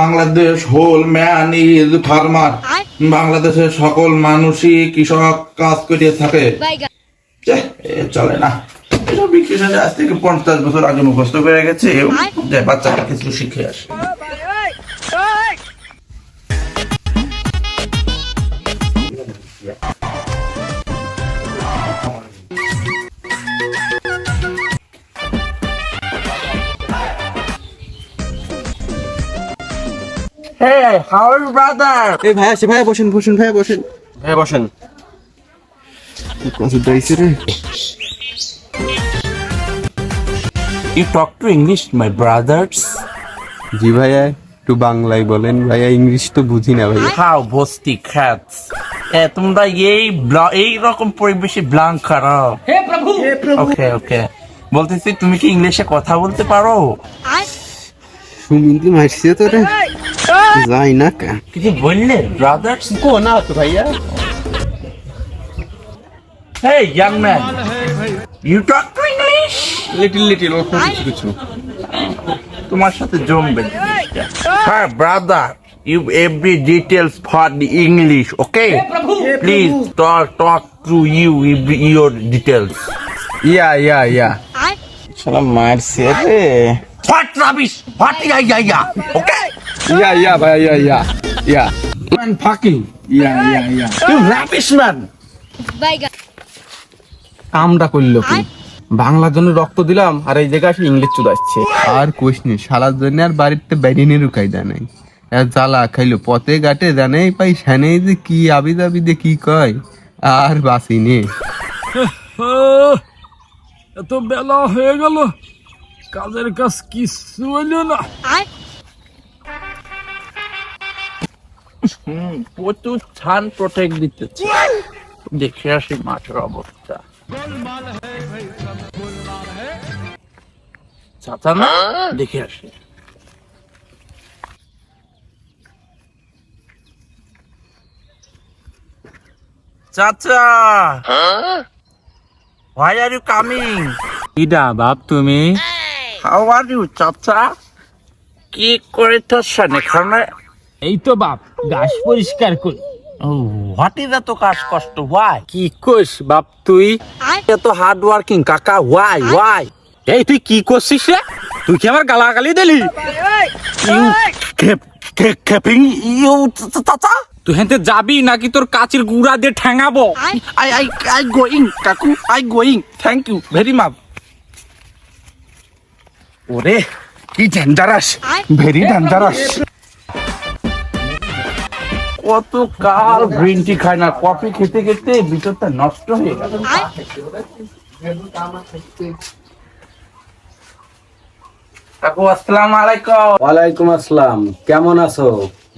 Bangladesh whole man is farmer বাংলাদেশের সকল মানুষই কৃষক কাজ করে থাকে। চলে না। এসব বিক্রি আজ থেকে পঞ্চাশ বছর আগে মুখস্থ হয়ে গেছে। যে বাচ্চাটা কিছু শিখে আসে। Hey, how are you, brother? এই ভাই আসে ভাই বসেন বসেন ভাই বসেন। ভাই বসেন। কত দাইছে রে। You talk to English, my brothers? জি ভাইয়া একটু বাংলায় বলেন। ভাইয়া ইংলিশ তো বুঝি না ভাইয়া। How বস্তি খ্যাত। এ তোমরা এই এই রকম পরিবেশে ব্লাং খারো হে প্রভু! ওকে ওকে বলতেছি তুমি কি ইংলিশে কথা বলতে পারো? সুমিন্দি মারছে তো রে। যাই না কা কিছু বললে ব্রাদার্স কো না তো ভাইয়া Hey, young man. You talk English? Little little অল্প কিছু কিছু। তোমার সাথে জমবে। হ্যাঁ brother you every details for the English okay please talk talk to you your details yeah yeah yeah শালা মারছে রে what rubbish what yeah yeah yeah okay yeah yeah ভাইয়া yeah yeah yeah man fucking yeah yeah yeah you rubbish man কামটা করল কি? বাংলার জন্য রক্ত দিলাম আর এই জায়গায় ইংলিশ চুদাচ্ছে আর কোশ নি শালার জন্য আর বাড়িতে বাইরে রুকাই জানাই আর জ্বালা খাইলো পথে ঘাটে জানাই পাই সানে যে কি আবি দাবি দে কি কয় আর বাসি নে। এত বেলা হয়ে গেল। কাজের কাজ কিছু হইল না। প্রচুর ছান প্রোটেক্ট দিতেছে। দেখে আসি মাঠের অবস্থা। চাচা না? দেখে আসি। চাচা! Why are you coming? ইডা বাপ তুমি? How are you, চাচা? কি করিতেছেন এখানে? এই তো বাপ গাছ পরিষ্কার করি। what is এত কাজ কষ্ট? Why? কি কোস বাপ তুই? এত হার্ড ওয়ার্কিং কাকা ওয়াই ওয়াই এই তুই কি করছিস রে? তুই কি আমার গালাগালি দিলি? ইউ খেপিং ইউ চাচা। তুই হেনতে যাবি নাকি তোর কাচির গুড়া দিয়ে ঠ্যাঙাবো? আই আই আই গোয়িং কাকু I going thank you very much ওরে কি ডেঞ্জারাস ভেরি ডেঞ্জারাস কত কাল গ্রিন টি খায় না কফি খেতে খেতে ভিতরটা নষ্ট হয়ে গেল কাকু আসসালামু আলাইকুম ওয়ালাইকুম আসসালাম কেমন আছো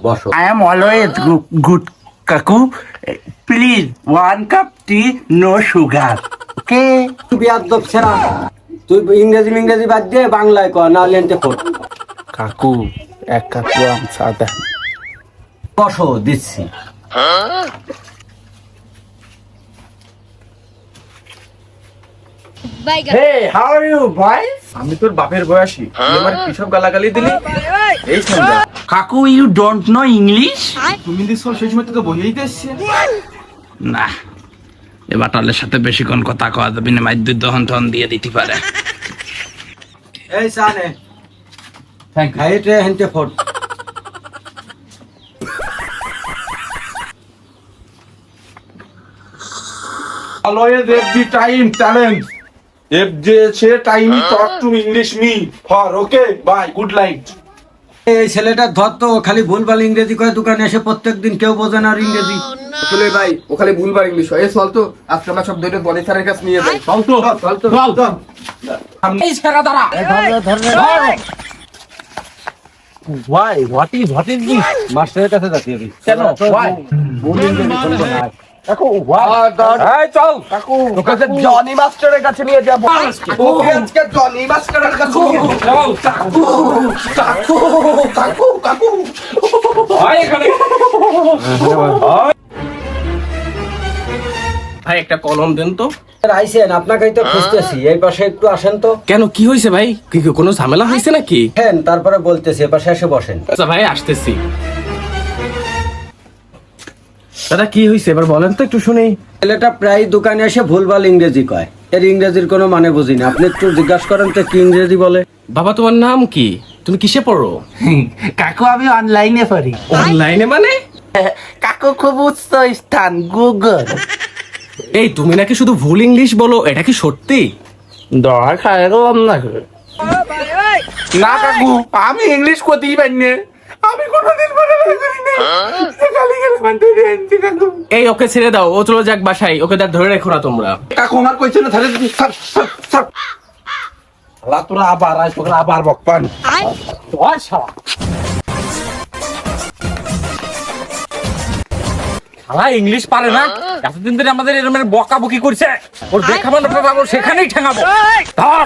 বসো always good, good Kaku. Please, one cup tea, no sugar. Okay? ছেড়া তুই ইংরেজি ইংরেজি বাদ দিয়ে বাংলায় কর না লেনতে খোর কাকু এক কাপ আম সাদা। বসো দিচ্ছি। you, আমি তোর বাপের বয়সী। আমার কিসব গালাগালি দিলি? এই সন্ধ্যা কাকু you don't know English? তুমি দিস সেই সময় তো বইয়েই এসছে। না। এবার টলের সাথে বেশিক্ষণ কথা কয় তো বিনে মাইদ্যুৎ দহন টহন দিয়ে দিতে পারে। এই সানে। থ্যাংক গাইতে হেনতে ফোট always of the time challenge of the say time talk to English me for okay bye good night এই ছেলেটা ধর তো খালি ভুলভাল ইংরেজি কয় দোকানে এসে প্রত্যেকদিন কেউ বোঝে না আর ইংরেজি। আসলে ভাই ও খালি ভুলবার ইংলিশ হয়। চল তো আজকে আমরা সব ধরে বনি স্যারের কাছে নিয়ে যাই। চল তো। চল তো। চল। এই ছেড়া দাঁড়া। Why? What is what is this? মাস্টারের কাছে যাচ্ছি আমি। কেন? Why? ভুল ইংরেজি বলব না কাকু এই চল। কাকু তোকে জনি মাস্টারের কাছে নিয়ে যাব। তোকে আজকে জনি মাস্টারের কাছে নিয়ে যাব। কাকু কাকু কাকু কাকু। এখানে। ভাই একটা কলম দেন তো। আইসেন আপনাকে তো খুঁজতেছি। এই পাশে একটু আসেন তো। কেন কি হয়েছে ভাই? কি কি কোনো ঝামেলা হয়েছে নাকি? হ্যাঁ তারপরে বলতেছি এ পাশে এসে বসেন। আচ্ছা ভাই আসতেছি। দাদা কি হয়েছে এবার বলেন তো একটু শুনি ছেলেটা প্রায় দোকানে এসে ভুলভাল ইংরেজি কয়। এর ইংরেজির কোনো মানে বুঝি না। আপনি একটু জিজ্ঞাসা করেন তো কি ইংরেজি বলে। বাবা তোমার নাম কি? তুমি কিসে পড়ো? কাকু আমি অনলাইনে পারি অনলাইনে মানে? কাকু খুব উচ্চ স্থান গুগল। এই তুমি নাকি শুধু ভুল ইংলিশ বলো? এটা কি সত্যি? দর খায় গেলাম না না কাকু আমি ইংলিশ করতেই পারি না। আমি কোনোদিন পড়ালেখা করি না খালি গেলে মানতে দিয়েছি কাকু এই ওকে ছেড়ে দাও ও চলে যাক বাসায় ওকে তার ধরে রেখো না তোমরা। কাকু আমার কইছে না তাহলে আল্লাহ তোরা আবার তোরা আবার বকপান। শালা। ইংলিশ পারে না? এতদিন ধরে আমাদের এরমের বকা বকি করছে। ওর দেখাবো না সেখানেই ঠেঙাবো। ধর।